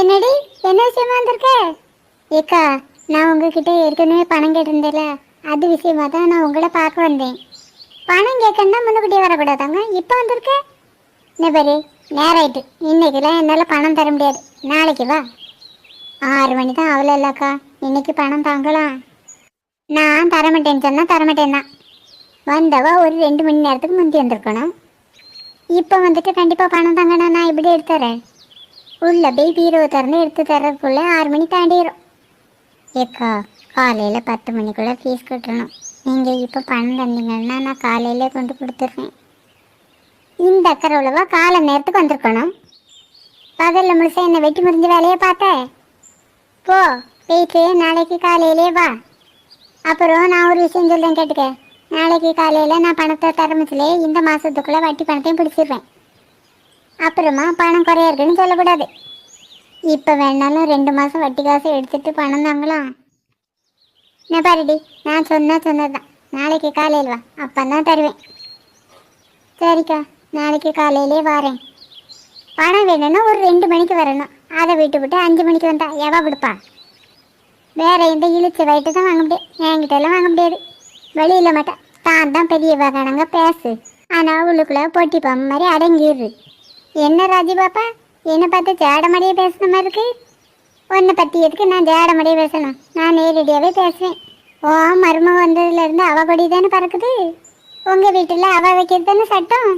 என்னடி? என்ன விஷயமா வந்திருக்க? ஏக்கா நான் உங்ககிட்ட ஏற்கனவே பணம் கேட்டிருந்தேல அது விஷயமா தான் நான் உங்களை பார்க்க வந்தேன். பணம் கேட்கணும்னா முன்னுக்கிட்டே வரக்கூடாதாங்க? இப்போ வந்திருக்க? என்ன பாரு நேராயிட்டு. இன்னைக்கெல்லாம் என்னால் பணம் தர முடியாது. நாளைக்கு வா. ஆறு மணி தான் அவ்வளோ இல்லைக்கா. இன்னைக்கு பணம் தாங்கலாம். நான் தரமாட்டேன்னு சொன்னால் தரமாட்டேன் தான். வந்தவா ஒரு ரெண்டு மணி நேரத்துக்கு முந்தி வந்திருக்கணும். இப்போ வந்துட்டு கண்டிப்பாக பணம் தாங்கண்ணா நான் இப்படி எடுத்து தரேன் உள்ள போய் பீரோ திறந்து எடுத்து தர்றதுக்குள்ளே ஆறு மணி தாண்டிடும் ஏக்கா காலையில் பத்து மணிக்குள்ளே ஃபீஸ் கட்டணும். நீங்கள் இப்போ பணம் தந்தீங்கன்னா நான் காலையிலே கொண்டு கொடுத்துருவேன் இந்த அக்கறை உள்ளவா காலை நேரத்துக்கு வந்திருக்கணும். பகலில் முழுசாக என்னை வெட்டி முறிஞ்ச வேலையை பார்த்த? போ போயிட்டு நாளைக்கு காலையிலே வா. அப்புறம் நான் ஒரு விஷயம் சொல்கிறேன் கேட்டுக்க. நாளைக்கு காலையில் நான் பணத்தை தரமிச்சிலே இந்த மாதத்துக்குள்ளே வட்டி பணத்தையும் பிடிச்சிடுவேன். அப்புறமா பணம் குறைய இருக்குன்னு சொல்லக்கூடாது. இப்போ வேணாலும் ரெண்டு மாதம் வட்டி காசு எடுத்துட்டு பணம் தாங்களாம் நான் பாருடி நான் சொன்னா சொன்னதுதான். நாளைக்கு காலையில் வா அப்போ தான் தருவேன். சரிக்கா நாளைக்கு காலையிலே வரேன். பணம் வேணும்னா ஒரு ரெண்டு மணிக்கு வரணும். அதை விட்டு விட்டு அஞ்சு மணிக்கு வந்தா எவா கொடுப்பா? வேற எந்த இழுத்து வயிட்டு தான் வாங்க முடியாது என்கிட்ட எல்லாம் வாங்க முடியாது. வெளியில மாட்டேன் தான் தான் பெரிய வகனங்க பேசு. ஆனால் உள்ளுக்குள்ளே போட்டி பாம்பு மாதிரி அடங்கிடுது. என்ன ராஜி பாப்பா? என்னை பார்த்து ஜாடமடியே பேசுன மாதிரி இருக்கு. உன்னை பற்றி எதுக்கு நான் ஜாடமடியே பேசணும்? நான் நேரடியாகவே பேசுவேன். ஓ மருமக வந்ததுலேருந்து அவ கொடி தானே பறக்குது? உங்கள் வீட்டில் அவ வைக்கிறது தானே சட்டம்?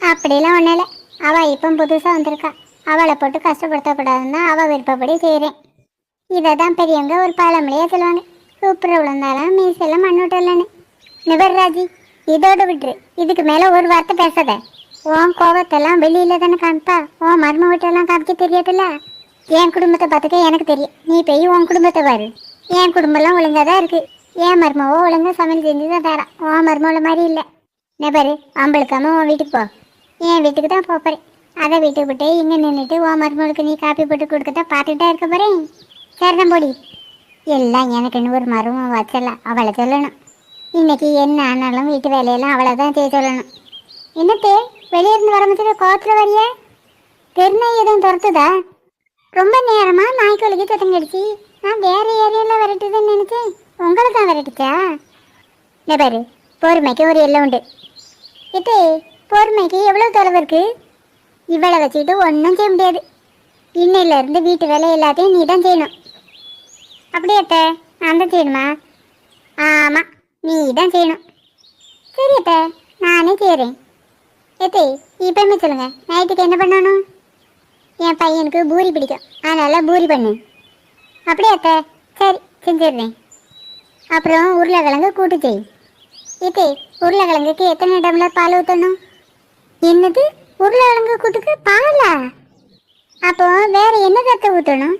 அப்படிலாம் ஒன்றும் இல்லை. அவள் இப்போ புதுசாக வந்திருக்கா. அவளை போட்டு கஷ்டப்படுத்தக்கூடாதுன்னு தான் அவள் விருப்பப்படி செய்கிறேன் இதை தான் பெரியவங்க ஒரு பழமொழியாக சொல்லுவாங்க. சூப்பர் விழுந்தாலும் மீசெல்லாம் நிபர் ராஜி இதோடு விட்டுரு. இதுக்கு மேலே ஒரு வார்த்தை பேசாத. உன் கோபத்தெல்லாம் வெளியில தானே காமிப்பா? உன் மர்ம வீட்டெல்லாம் காமிக்க தெரியாதுல்ல? என் குடும்பத்தை பார்த்துக்க எனக்கு தெரியும். நீ போய் உன் குடும்பத்தை பாரு. என் குடும்பம்லாம் ஒழுங்காக தான் இருக்கு. என் மருமவோ ஒழுங்கா சமையல் செஞ்சு தான் தரான் உன் மருமவள மாதிரி இல்லை. என்ன பாரு அம்பளுக்காம உன் வீட்டுக்கு போ. என் வீட்டுக்கு தான் போகிறேன் அதை வீட்டுக்கு விட்டு இங்கே நின்றுட்டு உன் மருமகளுக்கு நீ காப்பி போட்டு கொடுக்கறத பார்த்துட்டா இருக்க போகிறேன் சரிதான் போடி. எல்லாம் எனக்குன்னு ஒரு மருமம் வச்சல. அவளை சொல்லணும். இன்னைக்கு என்ன ஆனாலும் வீட்டு வேலையெல்லாம் அவளை தான் செய்ய சொல்லணும். என்னத்தே? வெளியே இருந்து வரும்போது கோத்துல வரிய? தெருநாய் எதுவும் துரத்துதா? ரொம்ப நேரமா நாய்க்கொலிக்கு சத்தங்கடிச்சு நான் வேற ஏரியாவில் விரட்டுதுன்னு நினைச்சேன். உங்களை தான் விரட்டுச்சா? இந்த பாரு பொறுமைக்கு ஒரு எல்லாம் உண்டு. இது பொறுமைக்கு எவ்வளோ தொலைவு இருக்கு? இவளை வச்சுக்கிட்டு ஒன்றும் செய்ய முடியாது. இன்னையில இருந்து வீட்டு வேலை எல்லாத்தையும் நீ தான் செய்யணும். அப்படியே அத்தை நான் தான் செய்யணுமா? ஆமாம் நீ தான் செய்யணும். சரி அத்தை நானே செய்கிறேன் ஏத்தே இப்போமே சொல்லுங்க. நைட்டுக்கு என்ன பண்ணணும்? என் பையனுக்கு பூரி பிடிக்கும். அதனால் பூரி பண்ணு. அப்படியே அத்தை? சரி செஞ்சிடுறேன். அப்புறம் உருளைக்கிழங்கு கூட்டு செய். ஏத்தே உருளைக்கிழங்குக்கு எத்தனை டம்ளர் பால் ஊற்றணும் என்னது? உருளைக்கிழங்கு கூட்டுக்கு பாலா? அப்போ வேற என்ன சத்தை ஊற்றணும்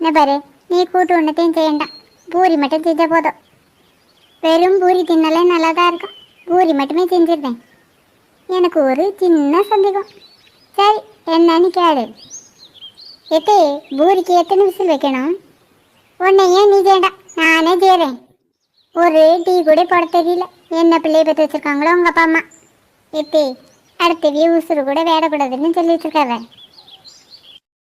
என்ன பாரு நீ கூட்டு ஒன்றத்தையும் செய்யண்டாம் பூரி மட்டும் செஞ்சால் போதும். வெறும் பூரி தின்னாலே நல்லா தான் இருக்கும். பூரி மட்டுமே செஞ்சிருந்தேன் எனக்கு ஒரு சின்ன சந்தேகம். சரி என்னன்னு கேளு. எத்தே பூரிக்கு எத்தனை விசில் வைக்கணும்? உன்னை ஏன் நீ செய்யண்டா நானே செய்கிறேன் ஒரு டீ கூட போட தெரியல. என்ன பிள்ளைய பற்றி வச்சிருக்காங்களோ உங்கள் அப்பா அம்மா. எத்தே அடுத்த வீ உசுறு கூட வேடக்கூடாதுன்னு சொல்லி வச்சிருக்காங்க